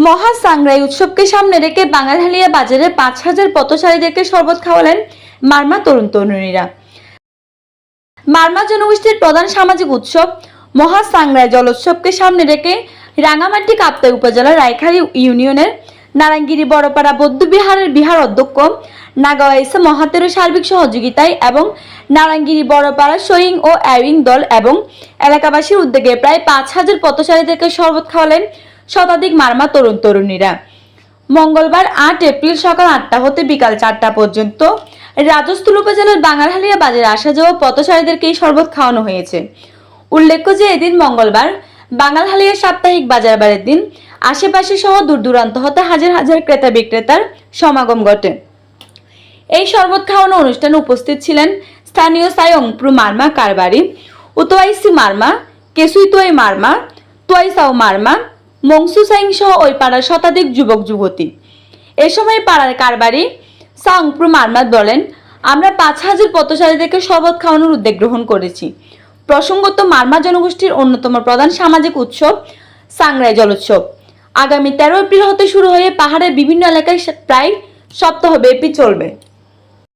মহা সাংরাই উৎসবকে সামনে রেখে বাঙালহালিয়া বাজারে পাঁচ হাজার পথচারীদেরকে শরবত খাওয়ালেন মারমা তরুণ তরুণীরা। মারমা জনগোষ্ঠীর প্রধান সামাজিক উৎসব মহা সাংরাই জলোৎসবকে সামনে রেখে রাঙামাটি কাপ্তাই উপজেলার রায়খালী ইউনিয়নের নারায়ণগিরি, বড়পাড়া, বৌদ্ধবিহারের বিহার অধ্যক্ষ নাগাওয়া ইসা মহাতের সার্বিক সহযোগিতায় এবং নারায়ণগিরি, বড়পাড়া সোয়িং ও অ্যাওয়িং দল এবং এলাকাবাসীর উদ্যোগে প্রায় পাঁচ হাজার পথচারীদেরকে শরবত খাওয়ালেন শতাধিক মারমা তরুণ তরুণীরা। মঙ্গলবার আট এপ্রিল সকাল আটটা হতে বিকাল চারটা পর্যন্ত রাজস্থল উপজেলার বাঙারহালিয়া বাজারে আসা যাওয়া পথচারীদেরকে এই শরবত খাওয়ানো হয়েছে। উল্লেখ্য যে এদিন মঙ্গলবার বাঙালহালিয়া সাপ্তাহিক বাজার বারের দিন আশেপাশে সহ দূর দূরান্ত হতে হাজার হাজার ক্রেতা বিক্রেতার সমাগম ঘটে। এই শরবত খাওয়ানো অনুষ্ঠানে উপস্থিত ছিলেন স্থানীয় সায়ংপ্রু মার্মা কারবারি, উতোয়াইসি মার্মা কেসুইতোয় মার্মা, তোয়াইসাও মার্মা মংসু সাইং সহ ওই পাড়ার শতাধিক যুবক যুবতী। এ সময় পাড়ার কারবারি সাংপ্রু মার্মা বলেন, আমরা পাঁচ হাজার পথচারীদেরকে শরবত খাওয়ানোর উদ্যোগ গ্রহণ করেছি। প্রসঙ্গত মার্মা জনগোষ্ঠীর অন্যতম প্রধান সামাজিক উৎসব সাংরাই জলোৎসব। আগামী তেরো এপ্রিল হতে শুরু হয়ে পাহাড়ের বিভিন্ন এলাকায় প্রায় সপ্তাহ ব্যাপী চলবে।